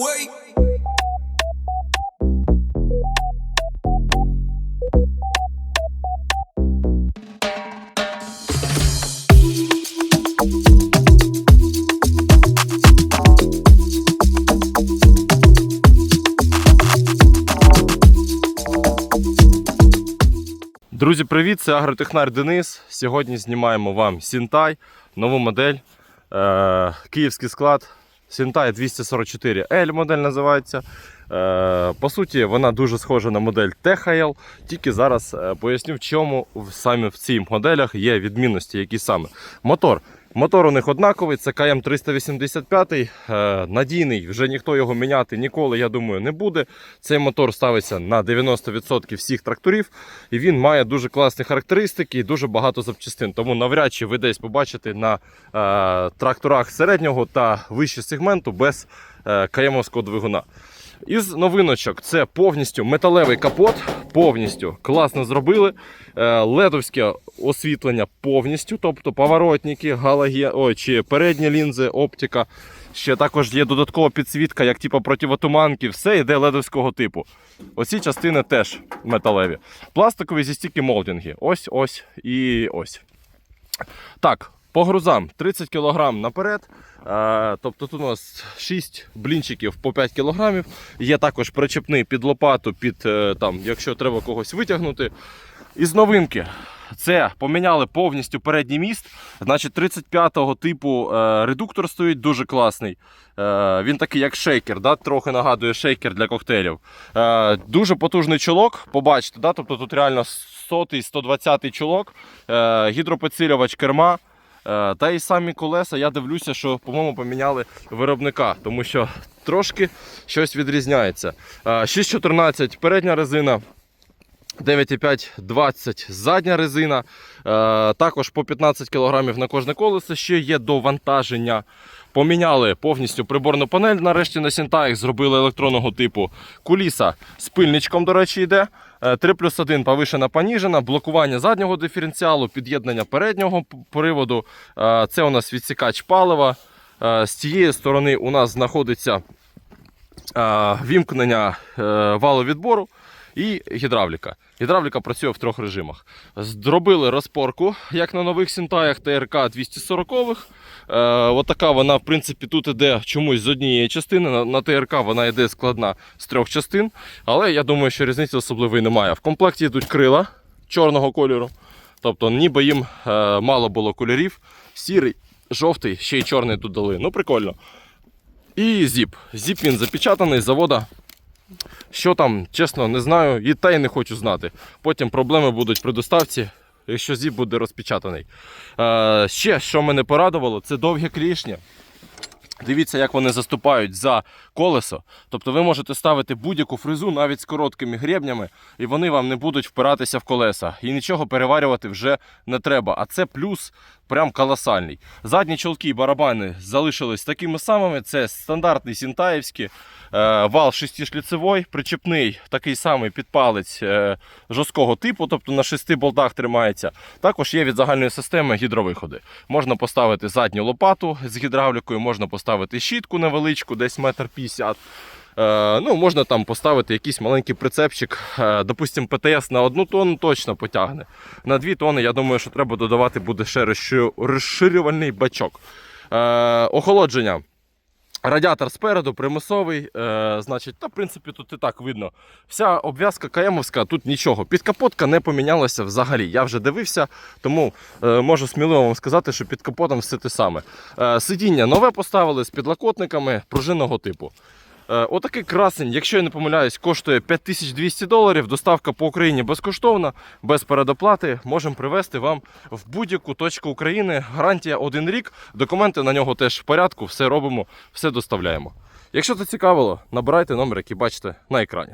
away. Друзі, привіт! Це агротехнар Денис. Сьогодні знімаємо вам Сінтай, нову модель. Е, київський склад. Сінтай 244L модель називається. Е, по суті, вона дуже схожа на модель THL, тільки зараз е, поясню, в чому саме в цих моделях є відмінності, які саме. Мотор. Мотор у них однаковий, це КМ 385, е, надійний, вже ніхто його міняти ніколи, я думаю, не буде. Цей мотор ставиться на 90% всіх тракторів, і він має дуже класні характеристики і дуже багато запчастин. Тому навряд чи ви десь побачите на е, тракторах середнього та вищого сегменту без е, КМовського двигуна. Із новиночок це повністю металевий капот, повністю класно зробили. Е, Ледовське освітлення повністю, тобто поворотники, галаге, ой, чи передні лінзи, оптика. Ще також є додаткова підсвітка, як типу противотуманки, все йде ледовського типу. Оці частини теж металеві. Пластикові зі стільки молдинги. Ось, ось і ось. Так, по грузам 30 кг наперед. Тобто тут у нас 6 блінчиків по 5 кг. Є також причепний під лопату, під, е, там, якщо треба когось витягнути. Із новинки. Це поміняли повністю передній міст. Значить, 35-го типу е, редуктор стоїть дуже класний. Е, він такий, як шейкер, да? трохи нагадує шейкер для коктейлів. Дуже потужний чолок, побачите, да? тобто тут реально 100-120 чолок, гідропідсилювач керма. Е, Та й самі колеса, я дивлюся, що, по-моєму, поміняли виробника, тому що трошки щось відрізняється. Е, 6.14 передня резина, 9,5-20 задня резина. Е, також по 15 кг на кожне колесо ще є до вантаження. Поміняли повністю приборну панель. Нарешті на Сінтаях зробили електронного типу. Куліса з пильничком, до речі, йде. Е, 3 плюс 1 повишена поніжена, блокування заднього диференціалу, під'єднання переднього приводу. Е, Це у нас відсікач палива. Е, З цієї сторони у нас знаходиться е, вімкнення валовідбору і гідравліка. Гідравліка працює в трьох режимах. Зробили розпорку, як на нових сінтаях ТРК 240-х. Е, отака вона, в принципі, тут іде чомусь з однієї частини. На, ТРК вона йде складна з трьох частин. Але я думаю, що різниці особливої немає. В комплекті йдуть крила чорного кольору. Тобто, ніби їм е, мало було кольорів. Сірий, жовтий, ще й чорний тут дали. Ну, прикольно. І зіп. Зіп він запечатаний з завода. Що там, чесно, не знаю, і та й не хочу знати. Потім проблеми будуть при доставці, якщо зіп буде розпечатаний. Е, ще, що мене порадувало, це довге клішня. Дивіться, як вони заступають за колесо. Тобто ви можете ставити будь-яку фрезу навіть з короткими гребнями, і вони вам не будуть впиратися в колеса. І нічого переварювати вже не треба. А це плюс прям колосальний. Задні чолки і барабани залишились такими самими. Це стандартний сінтаївський е, вал шестишліцевий, причепний такий самий підпалець е, жорсткого типу, тобто на шести болтах тримається. Також є від загальної системи гідровиходи. Можна поставити задню лопату з гідравлікою, можна поставити щітку невеличку, десь метр п'ятдесят. Е, ну, можна там поставити якийсь маленький прицепчик, е, допустимо, ПТС на одну тонну точно потягне. На дві тонни, я думаю, що треба додавати буде ще розширювальний бачок. Е, охолодження. Радіатор спереду, примусовий, е, значить, та в принципі тут і так видно. Вся обв'язка КМовська, тут нічого. Підкапотка не помінялася взагалі. Я вже дивився, тому е, можу сміливо вам сказати, що під капотом все те саме. Е, сидіння нове поставили з підлокотниками пружинного типу. Е, Отакий красень, якщо я не помиляюсь, коштує 5200 доларів. Доставка по Україні безкоштовна, без передоплати. Можемо привезти вам в будь-яку точку України. Гарантія один рік. Документи на нього теж в порядку. Все робимо, все доставляємо. Якщо це цікавило, набирайте номер, який бачите на екрані.